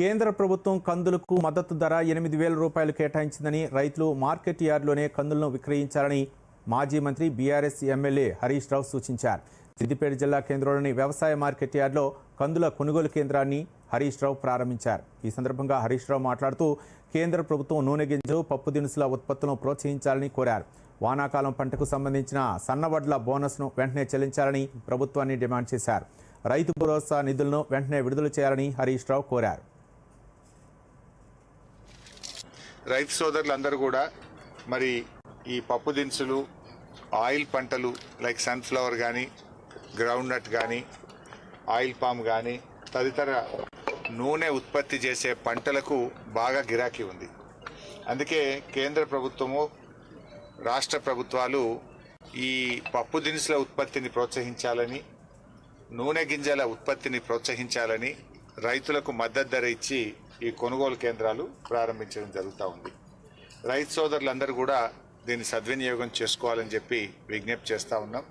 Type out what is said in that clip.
కేంద్ర ప్రభుత్వం కందులకు మద్దతు ధర ఎనిమిది వేల రూపాయలు కేటాయించిందని రైతులు మార్కెట్ యార్డ్లోనే కందులను విక్రయించాలని మాజీ మంత్రి బీఆర్ఎస్ ఎమ్మెల్యే హరీష్ రావు సూచించారు. సిద్దిపేట జిల్లా కేంద్రంలోని వ్యవసాయ మార్కెట్ యార్డ్లో కందుల కొనుగోలు కేంద్రాన్ని హరీష్ రావు ప్రారంభించారు. ఈ సందర్భంగా హరీష్ రావు మాట్లాడుతూ కేంద్ర ప్రభుత్వం నూనె గింజలు పప్పు దినుసుల ఉత్పత్తులను ప్రోత్సహించాలని కోరారు. వానాకాలం పంటకు సంబంధించిన సన్నవడ్ల బోనస్ను వెంటనే చెల్లించాలని ప్రభుత్వాన్ని డిమాండ్ చేశారు. రైతు భరోసా నిధులను వెంటనే విడుదల చేయాలని హరీష్ రావు కోరారు. రైతు సోదరులందరూ కూడా మరి ఈ పప్పు దినుసులు ఆయిల్ పంటలు లైక్ సన్ఫ్లవర్ కానీ గ్రౌండ్ నట్ కానీ ఆయిల్ పామ్ కానీ తదితర నూనె ఉత్పత్తి చేసే పంటలకు బాగా గిరాకీ ఉంది. అందుకే కేంద్ర ప్రభుత్వము రాష్ట్ర ప్రభుత్వాలు ఈ పప్పు దినుసుల ఉత్పత్తిని ప్రోత్సహించాలని నూనె గింజల ఉత్పత్తిని ప్రోత్సహించాలని రైతులకు మద్దతు ధర ఇచ్చి ఈ కొనుగోలు కేంద్రాలు ప్రారంభించడం జరుగుతూ ఉంది. రైతు సోదరులందరూ కూడా దీన్ని సద్వినియోగం చేసుకోవాలని చెప్పి విజ్ఞప్తి చేస్తూ ఉన్నాం.